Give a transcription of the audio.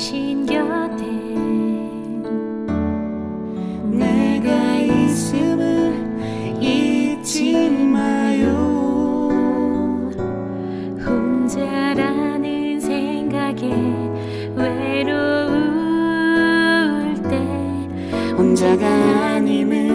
당신 곁에. 내가 있음을 잊지 마요. 혼자라는 생각에 외로울 때 혼자가 아님을